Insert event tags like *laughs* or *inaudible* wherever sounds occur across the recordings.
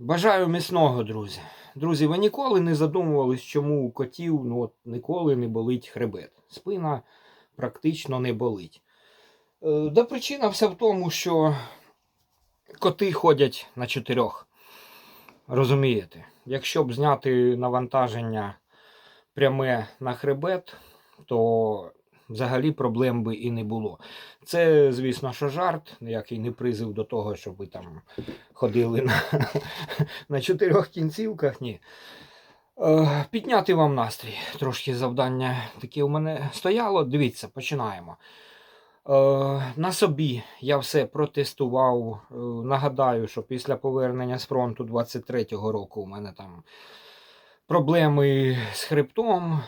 Бажаю міцного, друзі. Друзі, ви ніколи не задумувались, чому у котів ну, от, ніколи не болить хребет. Спина практично не болить. Е, да причина вся в тому, що коти ходять на чотирьох. Розумієте? Якщо б зняти навантаження пряме на хребет, то взагалі проблем би і не було. Це, звісно, що жарт, ніякий не призив до того, щоб ви там ходили на, *laughs* на чотирьох кінцівках. Ні. Е, підняти вам настрій. Трошки завдання таке у мене стояло. Дивіться, починаємо. Е, на собі я все протестував. Е, нагадаю, що після повернення з фронту 23-го року у мене там проблеми з хребтом,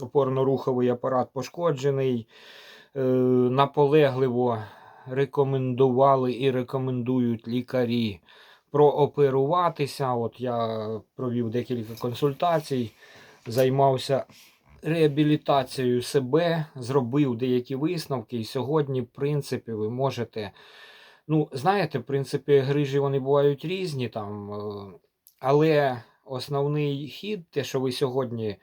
опорно-руховий апарат пошкоджений. Е, наполегливо рекомендували і рекомендують лікарі прооперуватися. От я провів декілька консультацій, займався реабілітацією себе, зробив деякі висновки. І сьогодні, в принципі, ви можете. Ну, знаєте, в принципі, грижі вони бувають різні там, е, але основний хід, те, що ви сьогодні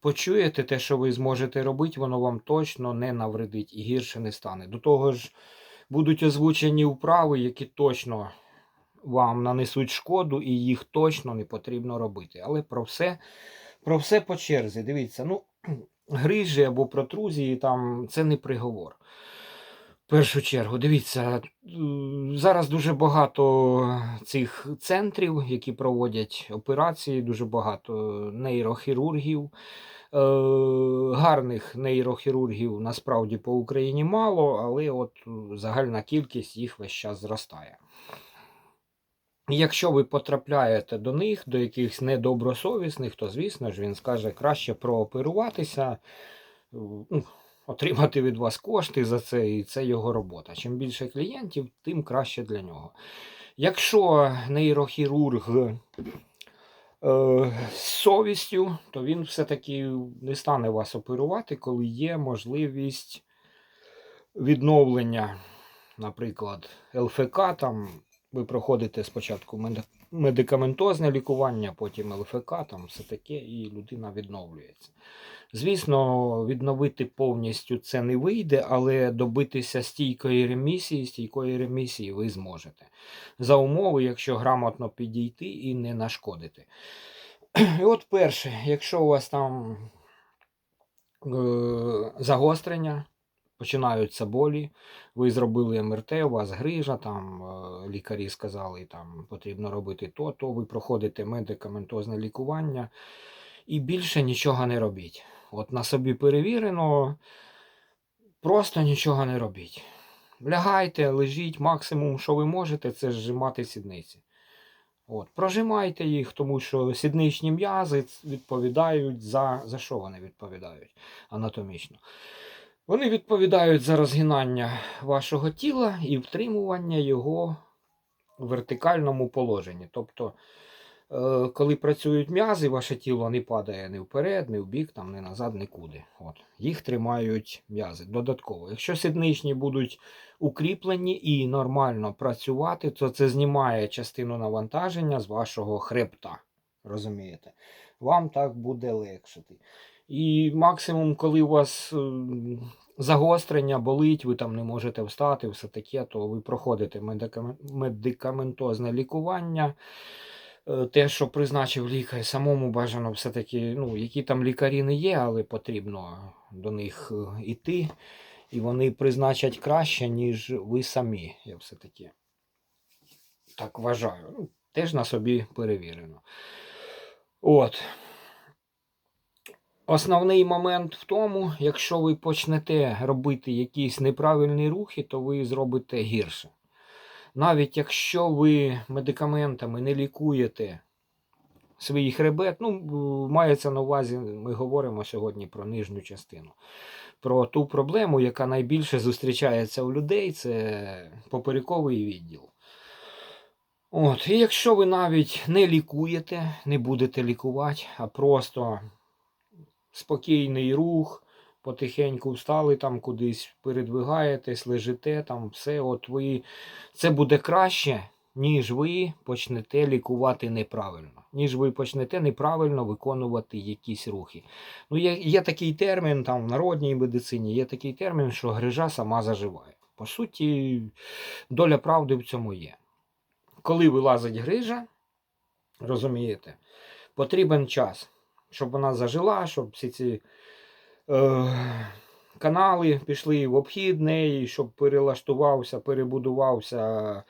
почуєте, те, що ви зможете робити, воно вам точно не навредить і гірше не стане. До того ж, будуть озвучені вправи, які точно вам нанесуть шкоду, і їх точно не потрібно робити. Але про все, про все по черзі. Дивіться, ну, *clears throat* грижі або протрузії там це не приговор. В першу чергу, дивіться, е, зараз дуже багато цих центрів, які проводять операції, дуже багато нейрохірургів. Е, гарних нейрохірургів насправді по Україні мало, але от загальна кількість їх весь час зростає. Якщо ви потрапляєте до них, до якихось недобросовісних, то, звісно ж, він скаже краще прооперуватися, ну, отримати від вас кошти за це, і це його робота. Чим більше клієнтів, тим краще для нього. Якщо нейрохірург е, з совістю, то він все-таки не стане вас оперувати, коли є можливість відновлення, наприклад, ЛФК там. Ви проходите спочатку медикаментозне лікування, потім ЛФК, там все таке, і людина відновлюється. Звісно, відновити повністю це не вийде, але добитися стійкої ремісії, стійкої ремісії ви зможете. За умови, якщо грамотно підійти і не нашкодити. І от перше, якщо у вас там е, загострення, починаються болі, ви зробили МРТ, у вас грижа, там е, лікарі сказали, там потрібно робити то, то ви проходите медикаментозне лікування і більше нічого не робіть. От на собі перевірено, просто нічого не робіть. Лягайте, лежіть, максимум, що ви можете, це зжимати сідниці. От, прожимайте їх, тому що сідничні м'язи відповідають за, за що вони відповідають анатомічно. Вони відповідають за розгинання вашого тіла і втримування його в вертикальному положенні. Тобто, е, коли працюють м'язи, ваше тіло не падає ні вперед, ні вбік, там, ні назад, нікуди. От. Їх тримають м'язи додатково. Якщо сідничні будуть укріплені і нормально працювати, то це знімає частину навантаження з вашого хребта. Розумієте? Вам так буде легшити. І максимум, коли у вас е, загострення болить, ви там не можете встати, все таке, то ви проходите медикаментозне лікування. Е, Те, що призначив лікар, самому бажано все-таки, ну, які там лікарі не є, але потрібно до них е, іти. І вони призначать краще, ніж ви самі. Я все-таки так вважаю. Ну, теж на собі перевірено. От. Основний момент в тому, якщо ви почнете робити якісь неправильні рухи, то ви зробите гірше. Навіть якщо ви медикаментами не лікуєте свій хребет, ну, мається на увазі, ми говоримо сьогодні про нижню частину. Про ту проблему, яка найбільше зустрічається у людей, це поперековий відділ. От, і якщо ви навіть не лікуєте, не будете лікувати, а просто спокійний рух, потихеньку встали там кудись, передвигаєтесь, лежите там, все, от ви це буде краще, ніж ви почнете лікувати неправильно, ніж ви почнете неправильно виконувати якісь рухи. Ну, є, є такий термін там в народній медицині, є такий термін, що грижа сама заживає. По суті, доля правди в цьому є. Коли вилазить грижа, розумієте, потрібен час, щоб вона зажила, щоб всі ці е, канали пішли в обхід неї, щоб перелаштувався, перебудувався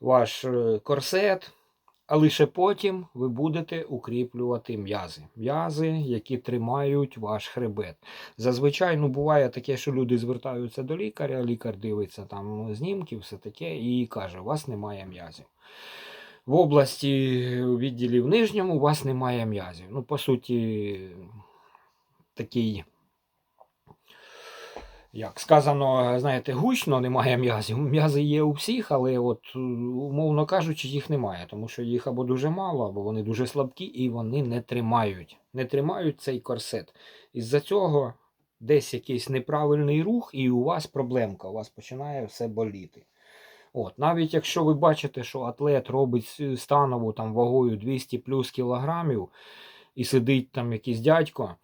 ваш е, корсет. А лише потім ви будете укріплювати м'язи. М'язи, які тримають ваш хребет. Зазвичай ну, буває таке, що люди звертаються до лікаря, лікар дивиться там знімки, все таке, і каже, у вас немає м'язів. В області у відділі в нижньому у вас немає м'язів. Ну, по суті, такий, як сказано, знаєте, гучно немає м'язів. М'язи є у всіх, але от, умовно кажучи, їх немає, тому що їх або дуже мало, або вони дуже слабкі, і вони не тримають. Не тримають цей корсет. Із-за цього десь якийсь неправильний рух, і у вас проблемка, у вас починає все боліти. От, навіть якщо ви бачите, що атлет робить станову там вагою 200 плюс кілограмів, і сидить там якийсь дядько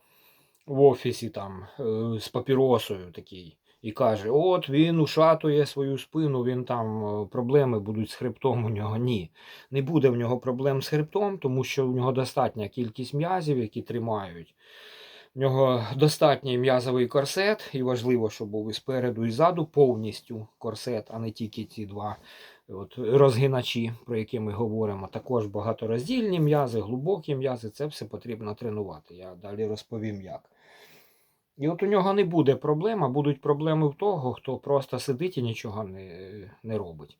в офісі там е, з папіросою такий, і каже: От він ушатує свою спину, він там е, проблеми будуть з хребтом у нього. Ні, не буде в нього проблем з хребтом, тому що у нього достатня кількість м'язів, які тримають. В нього достатній м'язовий корсет, і важливо, щоб був і спереду, і ззаду повністю корсет, а не тільки ці два от, розгиначі, про які ми говоримо. Також багатороздільні м'язи, глибокі м'язи, це все потрібно тренувати. Я далі розповім як. І от у нього не буде проблем, а будуть проблеми в того, хто просто сидить і нічого не, не робить.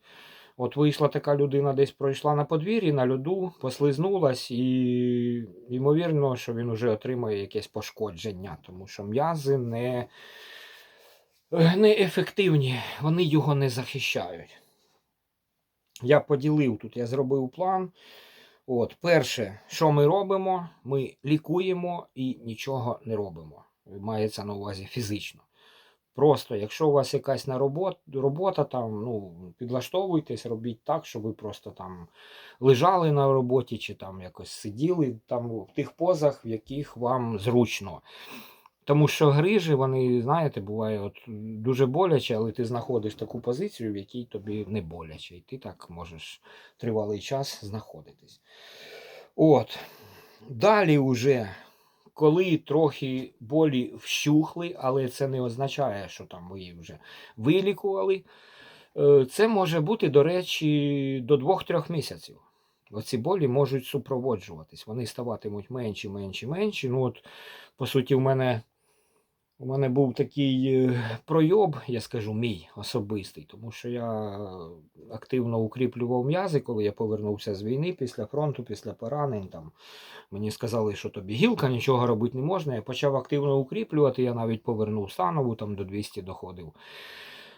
От вийшла така людина, десь пройшла на подвір'ї, на льоду, послизнулась, і ймовірно, що він вже отримає якесь пошкодження, тому що м'язи не, не ефективні, вони його не захищають. Я поділив тут, я зробив план. От, перше, що ми робимо? Ми лікуємо і нічого не робимо. Мається на увазі фізично. Просто, якщо у вас якась на робот, робота, там, ну, підлаштовуйтесь, робіть так, щоб ви просто там лежали на роботі чи там якось сиділи там в тих позах, в яких вам зручно. Тому що грижі, вони, знаєте, буває от, дуже боляче, але ти знаходиш таку позицію, в якій тобі не боляче. І ти так можеш тривалий час знаходитись. От. Далі вже коли трохи болі вщухли, але це не означає, що там ви вже вилікували. е, Це може бути, до речі, до 2-3 місяців. Оці болі можуть супроводжуватись. Вони ставатимуть менші, менші, менші. Ну, от, по суті, в мене, у мене був такий е, пройоб, я скажу, мій особистий, тому що я активно укріплював м'язи, коли я повернувся з війни після фронту, після поранень. Там, Мені сказали, що тобі гілка, нічого робити не можна. Я почав активно укріплювати, я навіть повернув станову, там до 200 доходив.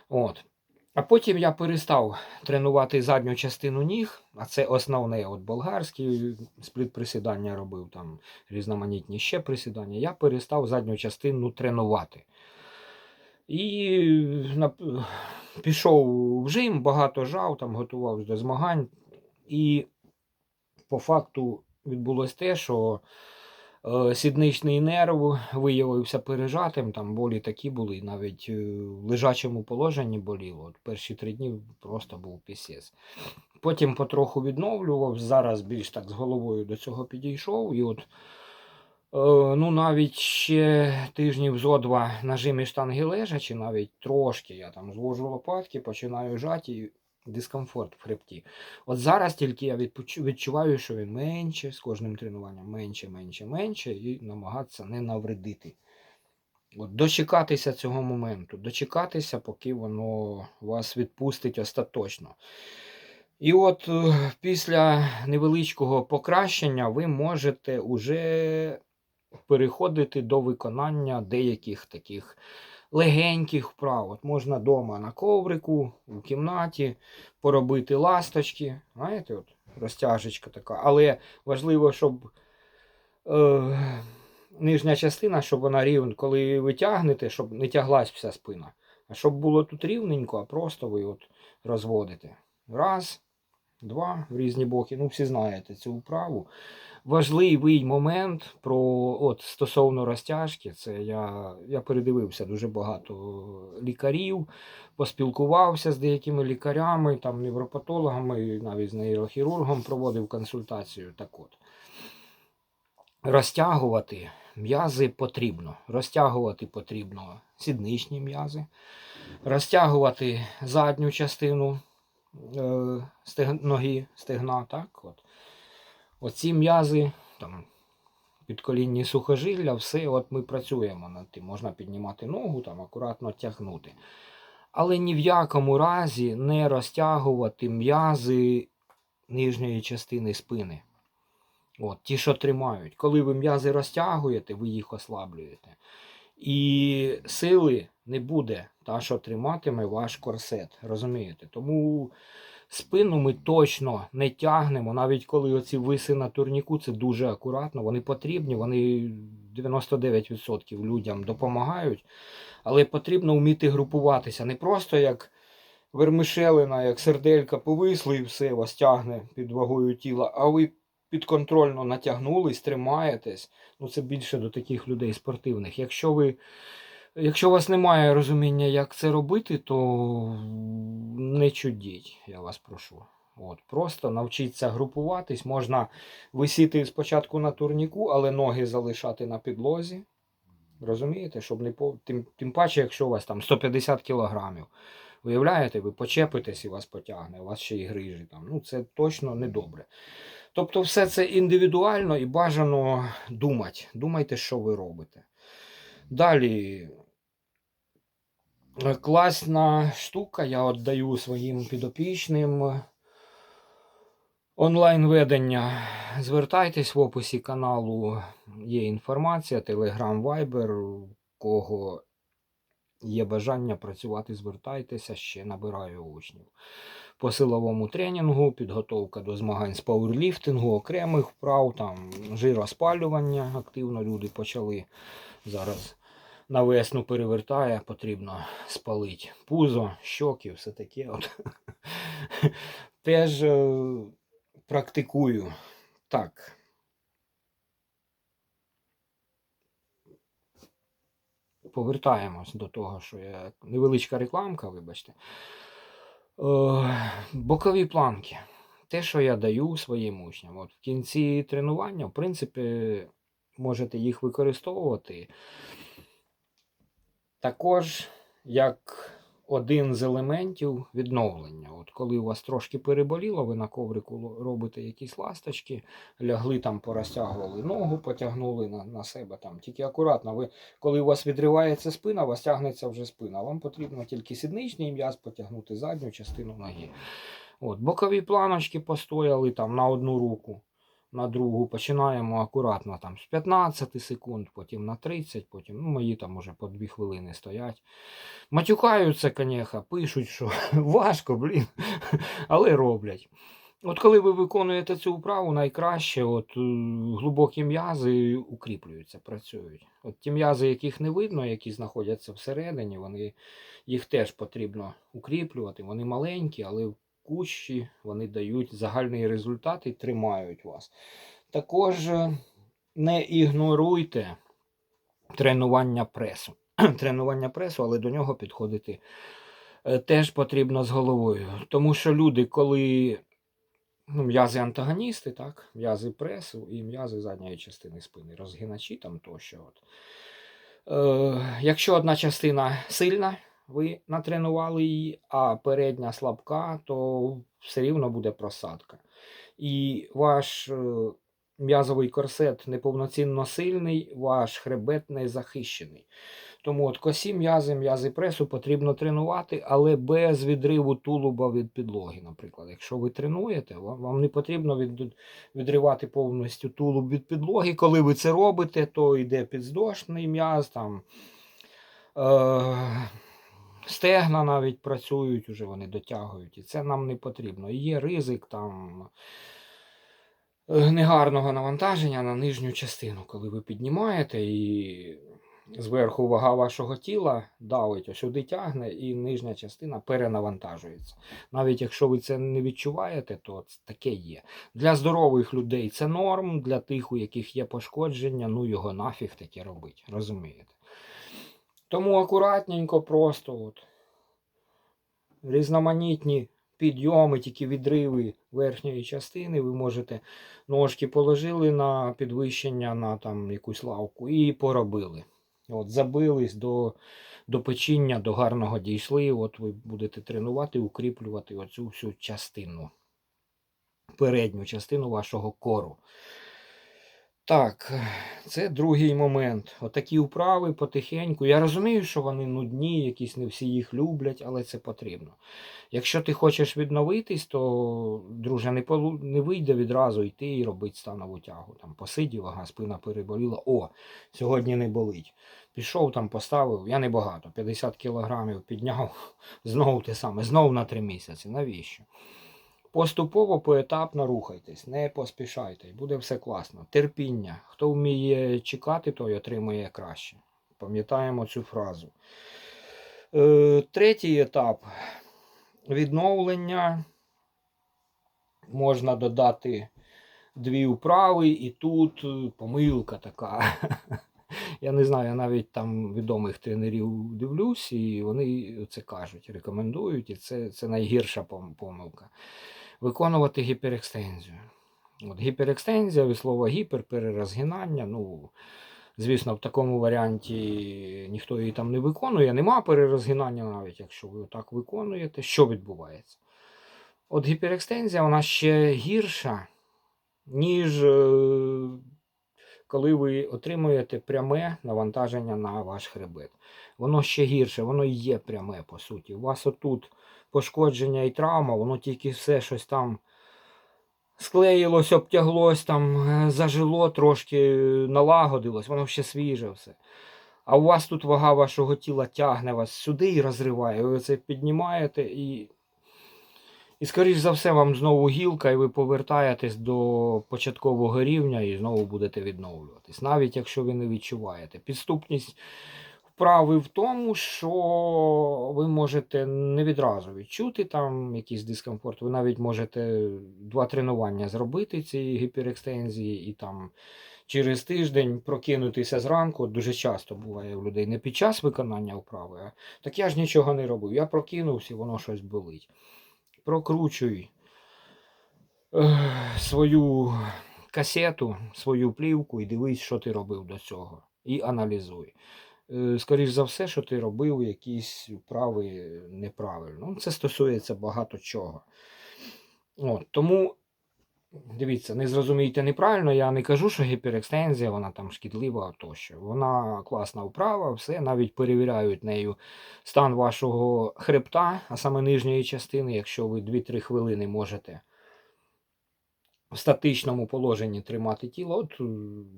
От. А потім я перестав тренувати задню частину ніг, а це основне, от болгарські спліт присідання робив, там різноманітні ще присідання. Я перестав задню частину тренувати. І на, пішов в жим, багато жав, там готувався до змагань. І по факту відбулося те, що е, сідничний нерв виявився пережатим, там болі такі були, навіть е, в лежачому положенні боліло. Перші три дні просто був пісєс. Потім потроху відновлював, зараз більш так з головою до цього підійшов. І от е, ну, навіть ще тижнів зо два на жимі штанги лежачі, навіть трошки я там звожу лопатки, починаю жати дискомфорт в хребті. От зараз тільки я відчуваю, що він менше з кожним тренуванням, менше, менше, менше, і намагатися не навредити. От дочекатися цього моменту, дочекатися, поки воно вас відпустить остаточно. І от е, після невеличкого покращення ви можете уже переходити до виконання деяких таких легеньких вправ. От можна вдома на коврику, у кімнаті поробити ласточки. Знаєте, от розтяжечка така. Але важливо, щоб е, нижня частина, щоб вона рівна, коли ви тягнете, щоб не тяглась вся спина. А щоб було тут рівненько, а просто ви от розводите. Раз, два в різні боки. Ну, всі знаєте цю вправу. Важливий момент про от стосовно розтяжки, це я, я передивився дуже багато лікарів, поспілкувався з деякими лікарями, там невропатологами, навіть з нейрохірургом проводив консультацію. Так от, розтягувати м'язи потрібно. Розтягувати потрібно сідничні м'язи, розтягувати задню частину е, стег, ноги, стегна. Так, от. Оці м'язи, там, підколінні сухожилля, все от ми працюємо над тим. Можна піднімати ногу, там, акуратно тягнути. Але ні в якому разі не розтягувати м'язи нижньої частини спини. От, ті, що тримають. Коли ви м'язи розтягуєте, ви їх ослаблюєте. І сили не буде, та, що триматиме ваш корсет. Розумієте? Тому спину ми точно не тягнемо, навіть коли оці виси на турніку, це дуже акуратно. Вони потрібні, вони 99% людям допомагають. Але потрібно вміти групуватися. Не просто як вермишелина, як серделька повисли і все вас тягне під вагою тіла, а ви підконтрольно натягнулись, тримаєтесь. Ну, це більше до таких людей спортивних. Якщо ви. Якщо у вас немає розуміння, як це робити, то не чудіть, я вас прошу. От, просто навчіться групуватись. Можна висіти спочатку на турніку, але ноги залишати на підлозі. Розумієте, щоб не по... тим, тим паче, якщо у вас там 150 кілограмів. Уявляєте, ви почепитесь і вас потягне, у вас ще й грижі там. Ну, це точно не добре. Тобто, все це індивідуально і бажано думати. Думайте, що ви робите. Далі. Е, Класна штука, я віддаю своїм підопічним. Онлайн-ведення. Звертайтесь в описі каналу, є інформація, Telegram, Viber, кого є бажання працювати, звертайтеся, ще набираю учнів. По силовому тренінгу, підготовка до змагань з пауерліфтингу, окремих вправ, там жироспалювання активно люди почали зараз на весну перевертає, потрібно спалити пузо, щоки, все таке. От. *laughs* Теж е, практикую. Так. Повертаємось до того, що я невеличка рекламка, вибачте. Е, бокові планки. Те, що я даю своїм учням. От в кінці тренування, в принципі, можете їх використовувати. Також як один з елементів відновлення. От коли у вас трошки переболіло, ви на коврику робите якісь ласточки, лягли там, порозтягували ногу, потягнули на, на себе там. Тільки акуратно, ви, коли у вас відривається спина, у вас тягнеться вже спина. Вам потрібно тільки сідничний м'яз потягнути задню частину ноги. От, бокові планочки постояли там на одну руку, на другу. Починаємо акуратно там з 15 секунд, потім на 30, потім ну, мої там уже по 2 хвилини стоять. Матюкаються, конечно, пишуть, що *laughs* важко, блін, *laughs* але роблять. От коли ви виконуєте цю вправу, найкраще от, е, глибокі м'язи укріплюються, працюють. От ті м'язи, яких не видно, які знаходяться всередині, вони, їх теж потрібно укріплювати. Вони маленькі, але кущі вони дають загальний результат і тримають вас. Також е, не ігноруйте тренування пресу. *clears throat* тренування пресу, але до нього підходити е, теж потрібно з головою. Тому що люди, коли ну, м'язи антагоністи, так, м'язи пресу і м'язи задньої частини спини, розгиначі там тощо. От. Е, якщо одна частина сильна, ви натренували її, а передня слабка, то все рівно буде просадка. І ваш е, м'язовий корсет неповноцінно сильний, ваш хребет не захищений. Тому от косі м'язи, м'язи пресу потрібно тренувати, але без відриву тулуба від підлоги. Наприклад, якщо ви тренуєте, вам, не потрібно від, відривати повністю тулуб від підлоги. Коли ви це робите, то йде підздошний м'яз, там е, стегна навіть працюють, уже вони дотягують. І це нам не потрібно. І є ризик там. е, Негарного навантаження на нижню частину, коли ви піднімаєте і зверху вага вашого тіла давить, сюди тягне, і нижня частина перенавантажується. Навіть якщо ви це не відчуваєте, то таке є. Для здорових людей це норм, для тих, у яких є пошкодження, ну його нафіг таке робить, розумієте? Тому акуратненько, просто от різноманітні підйоми, тільки відриви верхньої частини. Ви можете ножки положили на підвищення на там якусь лавку і поробили. От, забились до, до печіння, до гарного дійшли. От ви будете тренувати, укріплювати оцю всю частину, передню частину вашого кору. Так, це другий момент. Отакі вправи потихеньку. Я розумію, що вони нудні, якісь не всі їх люблять, але це потрібно. Якщо ти хочеш відновитись, то, друже, не, полу- не вийде відразу йти і робити станову тягу. Там посидів, ага, спина переболіла. О, сьогодні не болить. Пішов там, поставив, я не багато, 50 кілограмів підняв, *laughs* знову те саме, знову на 3 місяці. Навіщо? Поступово, поетапно рухайтесь, не поспішайте, буде все класно. Терпіння. Хто вміє чекати, той отримує краще. Пам'ятаємо цю фразу. Е, третій етап відновлення. Можна додати дві вправи, і тут е, помилка така. *laughs* Я не знаю, я навіть там відомих тренерів дивлюсь, і вони це кажуть, рекомендують, і це, це найгірша помилка. Виконувати гіперекстензію. От гіперекстензія, від слова гіпер, перерозгинання. Ну, звісно, в такому варіанті ніхто її там не виконує. Нема перерозгинання, навіть якщо ви так виконуєте, що відбувається? От гіперекстензія вона ще гірша, ніж е, коли ви отримуєте пряме навантаження на ваш хребет. Воно ще гірше, воно і є пряме, по суті. У вас отут пошкодження і травма, воно тільки все щось там склеїлось, обтяглось, там е, зажило, трошки е, налагодилось, воно ще свіже все. А у вас тут вага вашого тіла тягне вас сюди і розриває. Ви це піднімаєте і. І, скоріш за все, вам знову гілка, і ви повертаєтесь до початкового рівня і знову будете відновлюватись, навіть якщо ви не відчуваєте. Підступність вправи в тому, що ви можете не відразу відчути там якийсь дискомфорт. Ви навіть можете два тренування зробити цієї гіперекстензії і там через тиждень прокинутися зранку. Дуже часто буває у людей не під час виконання вправи, а так я ж нічого не робив. Я прокинувся, воно щось болить. Прокручуй свою касету, свою плівку і дивись, що ти робив до цього. І аналізуй. Скоріше Скоріш за все, що ти робив якісь вправи неправильно. Ну, Це стосується багато чого. От, тому дивіться, не зрозумійте неправильно, я не кажу, що гіперекстензія, вона там шкідлива тощо. Вона класна вправа, все, навіть перевіряють нею стан вашого хребта, а саме нижньої частини, якщо ви 2-3 хвилини можете в статичному положенні тримати тіло, от е,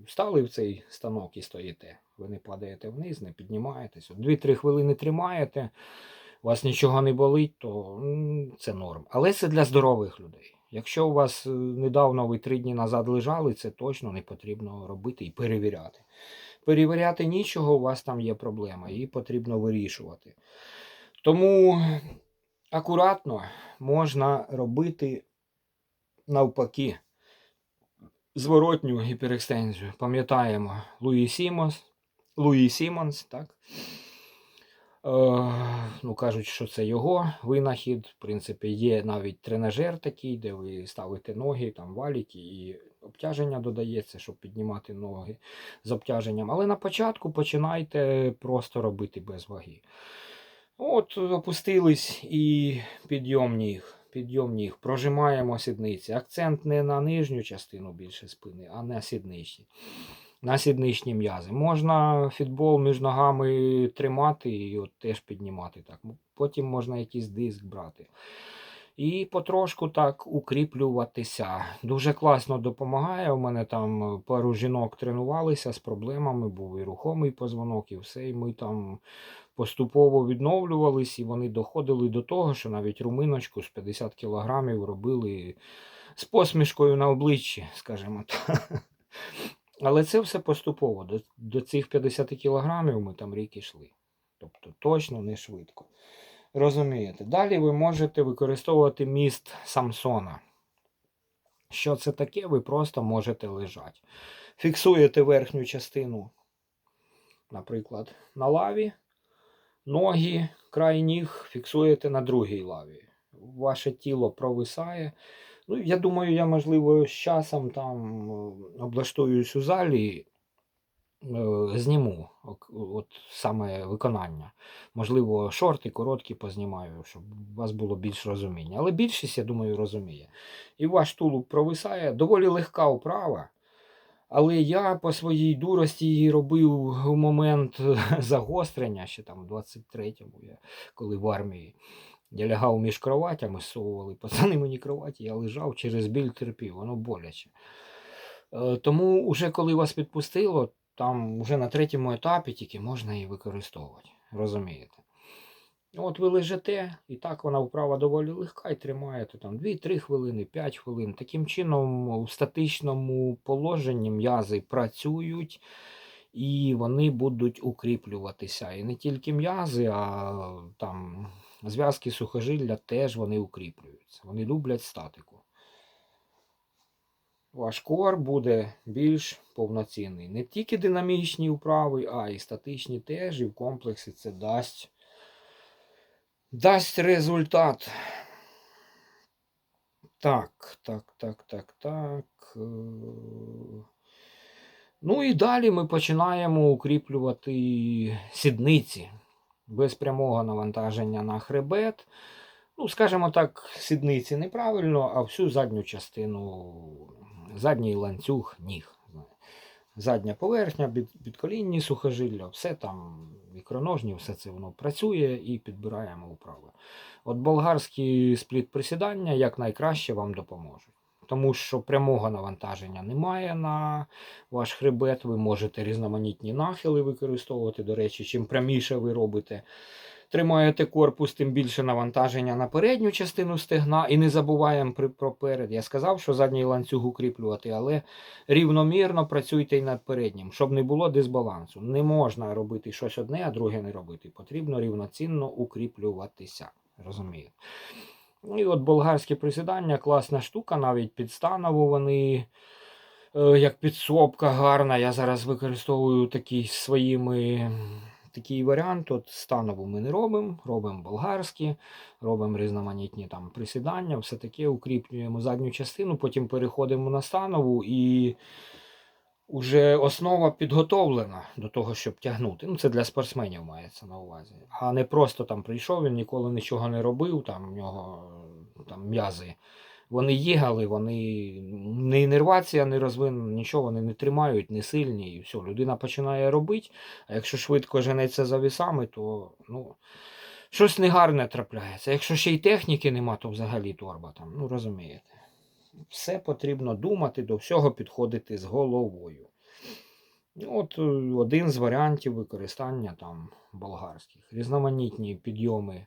стали в цей станок і стоїте. Ви не падаєте вниз, не піднімаєтесь. От 2-3 хвилини тримаєте, у вас нічого не болить, то це норм. Але це для здорових людей. Якщо у вас е, недавно ви три дні назад лежали, це точно не потрібно робити і перевіряти. Перевіряти нічого, у вас там є проблема, її потрібно вирішувати. Тому акуратно можна робити навпаки зворотню гіперекстензію. Пам'ятаємо Луї Сімонс, Луї Сімонс, так? Е, ну, кажуть, що це його винахід. В принципі, є навіть тренажер такий, де ви ставите ноги, там валіки і обтяження додається, щоб піднімати ноги з обтяженням. Але на початку починайте просто робити без ваги. От, опустились і підйом ніг. Підйом ніг. Прожимаємо сідниці. Акцент не на нижню частину більше спини, а на сідничні. На сідничні м'язи. Можна фітбол між ногами тримати і от теж піднімати. Так. Потім можна якийсь диск брати. І потрошку так укріплюватися. Дуже класно допомагає. У мене там пару жінок тренувалися з проблемами, був і рухомий позвонок, і все. І ми там поступово відновлювались, і вони доходили до того, що навіть руминочку з 50 кілограмів робили з посмішкою на обличчі, скажімо так. Але це все поступово. До, до цих 50 кілограмів ми там рік ішли. Тобто точно не швидко. Розумієте? Далі ви можете використовувати міст Самсона. Що це таке? Ви просто можете лежати. Фіксуєте верхню частину, наприклад, на лаві, ноги, край ніг фіксуєте на другій лаві. Ваше тіло провисає. Ну, я думаю, я, можливо, з часом там е, облаштуюсь у залі, е, зніму от саме виконання. Можливо, шорти короткі познімаю, щоб у вас було більш розуміння. Але більшість, я думаю, розуміє. І ваш тулуб провисає. Доволі легка вправа. Але я по своїй дурості її робив у момент *laughs* загострення, ще там у 23-му, я, коли в армії. Я лягав між кроватями, совували *laughs* пацани мені кроваті, я лежав через біль терпів, воно боляче. Е, Тому, уже коли вас підпустило, там вже на третьому етапі тільки можна її використовувати. Розумієте? От ви лежите, і так вона вправа доволі легка, і тримаєте там 2-3 хвилини, 5 хвилин. Таким чином, у статичному положенні м'язи працюють і вони будуть укріплюватися. І не тільки м'язи, а там зв'язки сухожилля теж вони укріплюються. Вони люблять статику. Ваш кор буде більш повноцінний. Не тільки динамічні вправи, а і статичні теж, і в комплексі це дасть дасть результат. Так, так, так, так, так. е. Ну і далі ми починаємо укріплювати сідниці без прямого навантаження на хребет. Ну, скажімо так, сідниці неправильно, а всю задню частину, задній ланцюг ніг. Задня поверхня, підколінні сухожилля, все там, ікроножні, все це воно працює і підбираємо вправи. От болгарські спліт присідання якнайкраще вам допоможуть. Тому що прямого навантаження немає на ваш хребет, ви можете різноманітні нахили використовувати. До речі, чим пряміше ви робите, тримаєте корпус, тим більше навантаження на передню частину стегна. І не забуваємо про перед. Я сказав, що задній ланцюг укріплювати, але рівномірно працюйте й над переднім, щоб не було дисбалансу. Не можна робити щось одне, а друге не робити. Потрібно рівноцінно укріплюватися. Розумієте? І от болгарські присідання класна штука, навіть підстанову вони е, як підсобка гарна. Я зараз використовую такий своїми. Такий варіант, от станову ми не робимо, робимо болгарські, робимо різноманітні там присідання, все таке укріплюємо задню частину, потім переходимо на станову і вже основа підготовлена до того, щоб тягнути. Ну, це для спортсменів мається на увазі. А не просто там прийшов, він ніколи нічого не робив, там в нього е, там м'язи. Вони але вони не інервація не розвинена, нічого вони не тримають, не сильні, і все. Людина починає робити, а якщо швидко женеться за вісами, то ну, щось негарне трапляється. Якщо ще й техніки нема, то взагалі торба там, ну розумієте. Все потрібно думати, до всього підходити з головою. От е, один з варіантів використання там болгарських. Різноманітні підйоми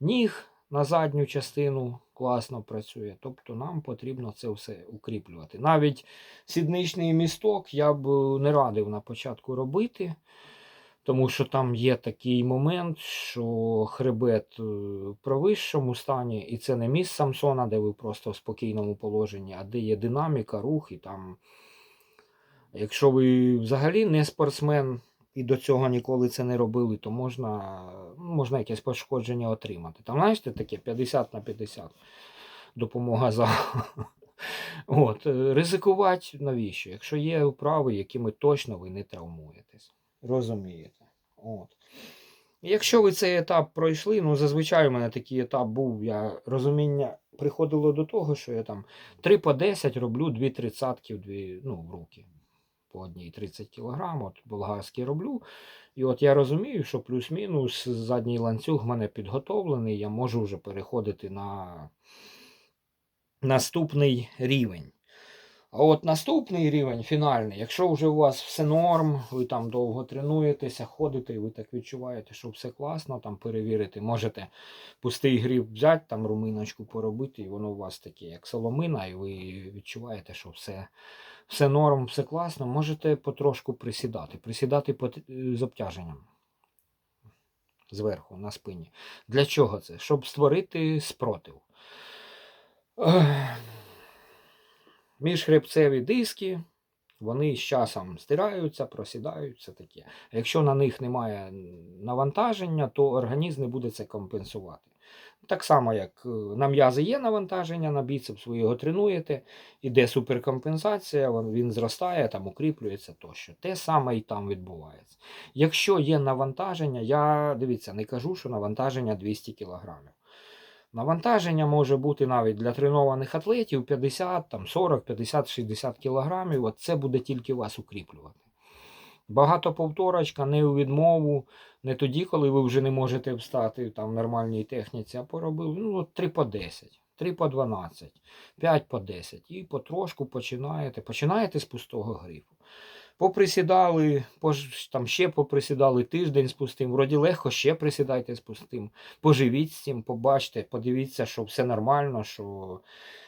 ніг на задню частину класно працює. Тобто нам потрібно це все укріплювати. Навіть сідничний місток я б е, не радив на початку робити. Тому що там є такий момент, що хребет е, в провищому стані, і це не міст Самсона, де ви просто в спокійному положенні, а де є динаміка, рух, і там. Якщо ви взагалі не спортсмен і до цього ніколи це не робили, то можна, можна якесь пошкодження отримати. Там, знаєте, таке 50 на 50 допомога за. *laughs* От, е, ризикувати навіщо? Якщо є вправи, якими точно ви не травмуєтесь. Розумієте? От. Якщо ви цей етап пройшли, ну зазвичай у мене такий етап був, я розуміння приходило до того, що я там 3 по 10 роблю 2 тридцятки дві, ну, в руки. По одній 30 кг, от болгарський роблю. І от я розумію, що плюс-мінус задній ланцюг в мене підготовлений, я можу вже переходити на наступний рівень. А от наступний рівень, фінальний, якщо вже у вас все норм, ви там довго тренуєтеся, ходите, і ви так відчуваєте, що все класно, там перевірити, можете пустий гріб взяти, там руминочку поробити, і воно у вас таке, як соломина, і ви відчуваєте, що все, все норм, все класно, можете потрошку присідати. Присідати з обтяженням зверху на спині. Для чого це? Щоб створити спротив. Міжхребцеві диски, вони з часом стираються, просідаються таке. А якщо на них немає навантаження, то організм не буде це компенсувати. Так само, як е, на м'язи є навантаження, на біцепс ви його тренуєте, іде суперкомпенсація, він зростає, там укріплюється тощо. Те саме і там відбувається. Якщо є навантаження, я дивіться, не кажу, що навантаження 200 кг. Навантаження може бути навіть для тренованих атлетів 50, там 40, 50, 60 кг. От це буде тільки вас укріплювати. Багатоповторочка не у відмову, не тоді, коли ви вже не можете встати там, в нормальній техніці, а поробив ну, от 3 по 10, 3 по 12, 5 по 10. І потрошку починаєте. Починаєте з пустого грифу. Поприсідали, там ще поприсідали тиждень з пустим. Вроді легко, ще присідайте з пустим. Поживіть з цим, побачте, подивіться, що все нормально, що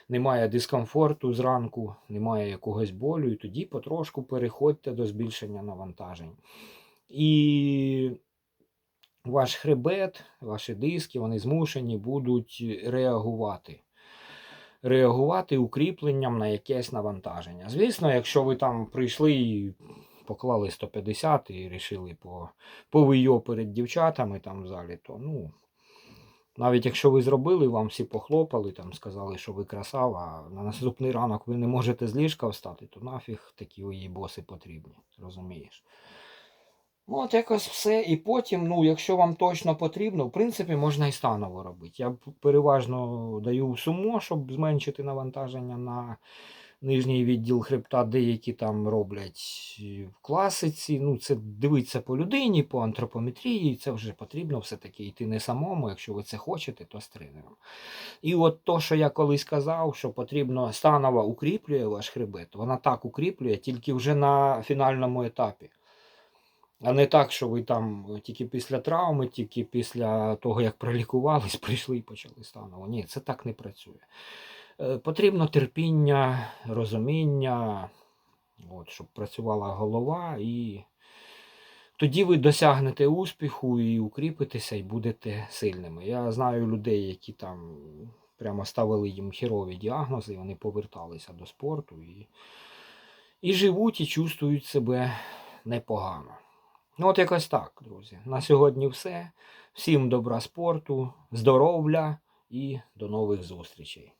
немає дискомфорту зранку, немає якогось болю, і тоді потрошку переходьте до збільшення навантажень. І ваш хребет, ваші диски, вони змушені будуть реагувати. Реагувати укріпленням на якесь навантаження. Звісно, якщо ви там прийшли і поклали 150 і рішили по, повийо перед дівчатами там в залі, то ну, навіть якщо ви зробили, вам всі похлопали, там сказали, що ви красава, а на наступний ранок ви не можете з ліжка встати, то нафіг такі її боси потрібні, розумієш? Ну, от якось все. І потім, ну, якщо вам точно потрібно, в принципі, можна і станово робити. Я переважно даю сумо, щоб зменшити навантаження на нижній відділ хребта, деякі там роблять в класиці. Ну, це дивиться по людині, по антропометрії, це вже потрібно все-таки йти не самому, якщо ви це хочете, то з тренером. І от то, що я колись казав, що потрібно станова укріплює ваш хребет, вона так укріплює, тільки вже на фінальному етапі. А не так, що ви там тільки після травми, тільки після того, як пролікувались, *laughs* прийшли і почали станово. Ні, це так не працює. Е, Потрібно терпіння, розуміння, от, щоб працювала голова, і тоді ви досягнете успіху і укріпитеся, і будете сильними. Я знаю людей, які там прямо ставили їм хірові діагнози, і вони поверталися до спорту і, і живуть, і чувствують себе непогано. Ну, от якось так, друзі. На сьогодні все. Всім добра спорту, здоров'я і до нових зустрічей.